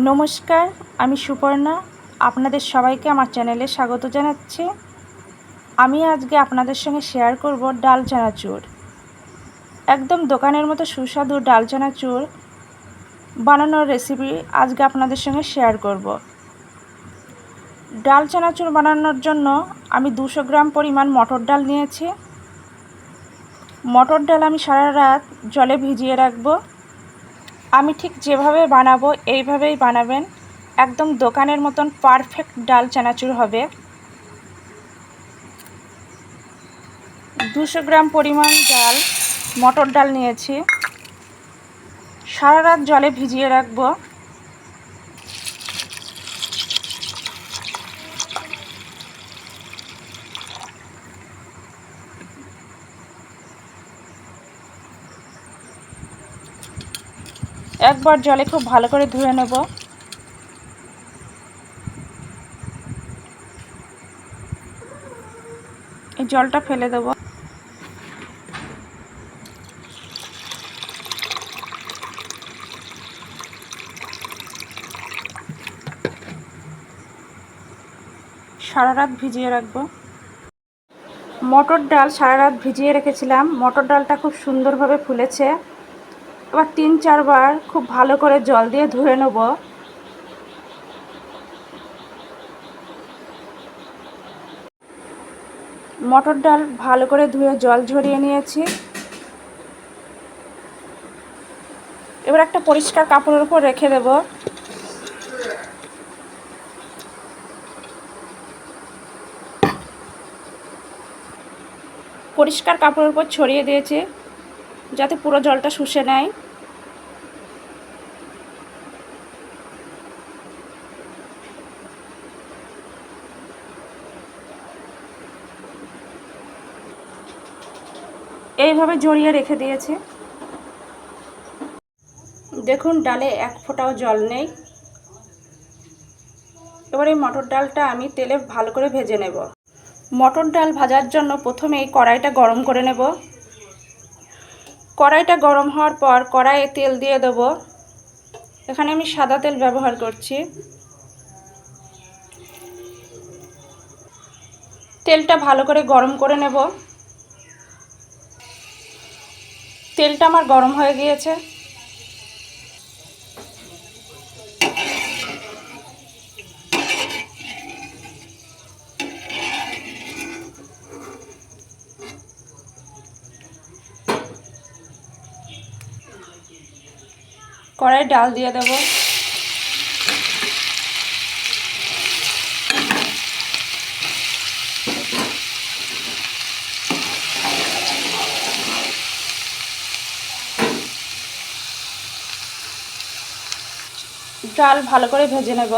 নমস্কার, আমি সুপর্ণা। আপনাদের সবাইকে আমার চ্যানেলে স্বাগত জানাচ্ছি। আমি আজকে আপনাদের সঙ্গে শেয়ার করব ডাল চানাচুর একদম দোকানের মতো সুস্বাদু ডাল চানাচুর বানানোর রেসিপি আজকে আপনাদের সঙ্গে শেয়ার করব। ডাল চানাচুর বানানোর জন্য আমি দুশো গ্রাম পরিমাণ মটর ডাল নিয়েছি। মটর ডাল আমি সারা রাত জলে ভিজিয়ে রাখব। আমি ঠিক যেভাবে বানাবো, এইভাবেই বানাবেন। একদম দোকানের মতন পারফেক্ট ডাল চানাচুর হবে। দুশো গ্রাম পরিমাণ ডাল, মটর ডাল নিয়েছি। সারা রাত জলে ভিজিয়ে রাখব। একবার জলে খুব ভালো করে ধুয়ে নেব। এই জলটা ফেলে দেব। সারা রাত ভিজিয়ে রাখব। মটর ডাল সারা রাত ভিজিয়ে রেখেছিলাম। মটর ডালটা খুব সুন্দরভাবে ফুলেছে। এবার তিন, চারবার খুব ভালো করে জল দিয়ে ধুয়ে নেব। মটর ডাল ভালো করে ধুয়ে জল ঝরিয়ে নিয়েছি। এবার একটা পরিষ্কার কাপড়ের উপর রেখে দেব। পরিষ্কার কাপড়ের উপর ছড়িয়ে দিয়েছি, যাতে পুরো জলটা শুষে নেয়। এইভাবে জড়িয়ে রেখে দিয়েছি। দেখুন, ডালে এক ফোঁটাও জল নেই। এবার এই মটর ডালটা আমি তেলে ভালো করে ভেজে নেব। মটর ডাল ভাজার জন্য প্রথমে এই কড়াইটা গরম করে নেব। কড়াইটা গরম হওয়ার পর কড়াইয়ে তেল দিয়ে দেব। এখানে আমি সাদা তেল ব্যবহার করছি। তেলটা ভালো করে গরম করে নেব। তেলটা আমার গরম হয়ে গিয়েছে। কড়াই ডাল দিয়ে দেব। ডাল ভালো করে ভেজে নেব।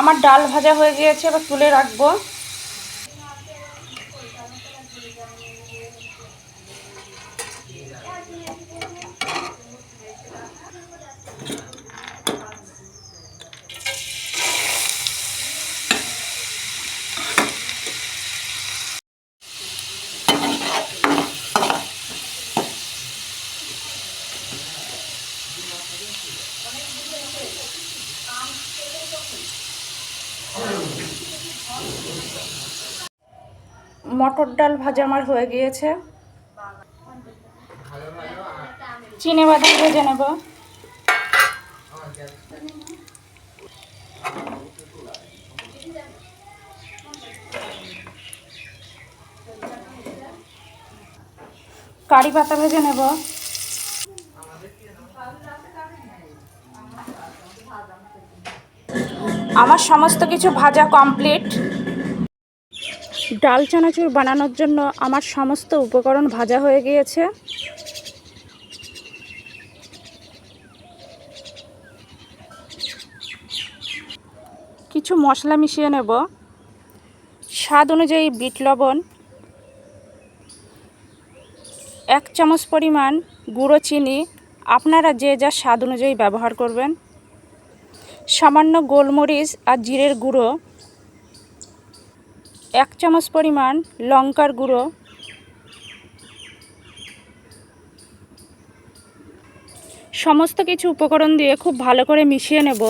আমার ডাল ভাজা হয়ে গিয়েছে এবার তুলে রাখব। মটর ডাল ভাজা আমার হয়ে গিয়েছে। চিনে বাদাম ভেজে নেব। কারি পাতা ভেজে নেব। আমার সমস্ত কিছু ভাজা কমপ্লিট ডাল চানাচুর বানানোর জন্য আমার সমস্ত উপকরণ ভাজা হয়ে গিয়েছে। কিছু মশলা মিশিয়ে নেব। স্বাদ অনুযায়ী বিট লবণ, এক চামচ পরিমাণ গুঁড়ো চিনি, আপনারা যে যা স্বাদ অনুযায়ী ব্যবহার করবেন। সামান্য গোলমরিচ আর জিরের গুঁড়ো এক চামচ পরিমাণ লঙ্কার গুঁড়ো সমস্ত কিছু উপকরণ দিয়ে খুব ভালো করে মিশিয়ে নেব।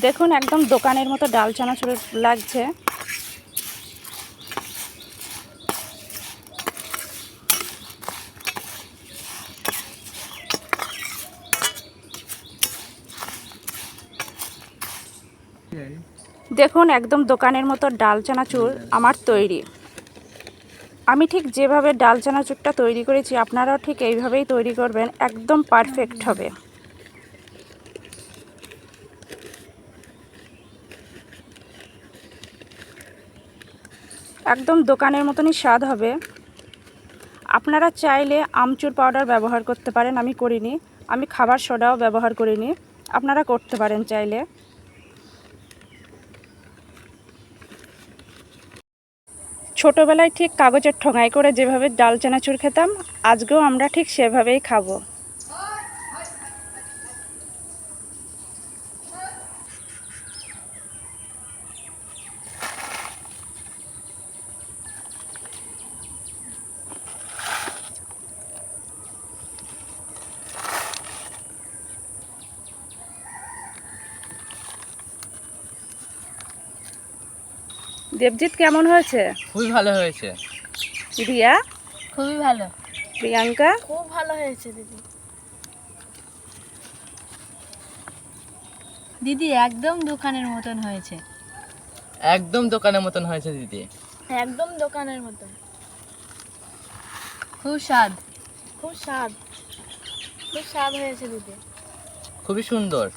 দেখুন, একদম দোকানের মতো ডাল চানাচুর লাগছে। দেখুন, একদম দোকানের মতো ডাল চানাচুর আমার তৈরি। আমি ঠিক যেভাবে ডাল চানাচুরটা তৈরি করেছি, আপনারাও ঠিক এইভাবেই তৈরি করবেন, একদম পারফেক্ট হবে। একদম দোকানের মতনই স্বাদ হবে। আপনারা চাইলে আমচুর পাউডার ব্যবহার করতে পারেন, আমি করিনি। আমি খাবার সোডাও ব্যবহার করিনি। আপনারা করতে পারেন চাইলে। ছোটোবেলায় ঠিক কাগজের ঠোঙায় করে যেভাবে ডাল, চানাচুর খেতাম, আজকেও আমরা ঠিক সেভাবেই খাব। দেবজিৎ কেমন হয়েছে? খুবই ভালো হয়েছে। রিয়া? খুবই ভালো। প্রিয়াঙ্কা? খুব ভালো হয়েছে দিদি। দিদি একদম দোকানের মতন হয়েছে। একদম দোকানের মতন হয়েছে দিদি। একদম দোকানের মতন। খুব স্বাদ। খুব স্বাদ। খুব স্বাদ হয়েছে দিদি। খুবই সুন্দর।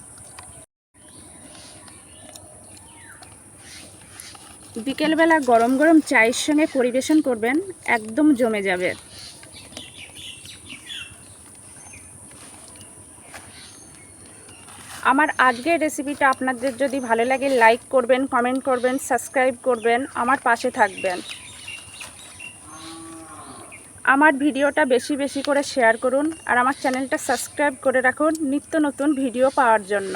বিকেলবেলা গরম গরম চায়ের সঙ্গে পরিবেশন করবেন, একদম জমে যাবে। আমার আজকের রেসিপিটা আপনাদের যদি ভালো লাগে লাইক করবেন কমেন্ট করবেন সাবস্ক্রাইব করবেন, আমার পাশে থাকবেন। আমার ভিডিওটা বেশি বেশি করে শেয়ার করুন আর আমার চ্যানেলটা সাবস্ক্রাইব করে রাখুন নিত্য নতুন ভিডিও পাওয়ার জন্য।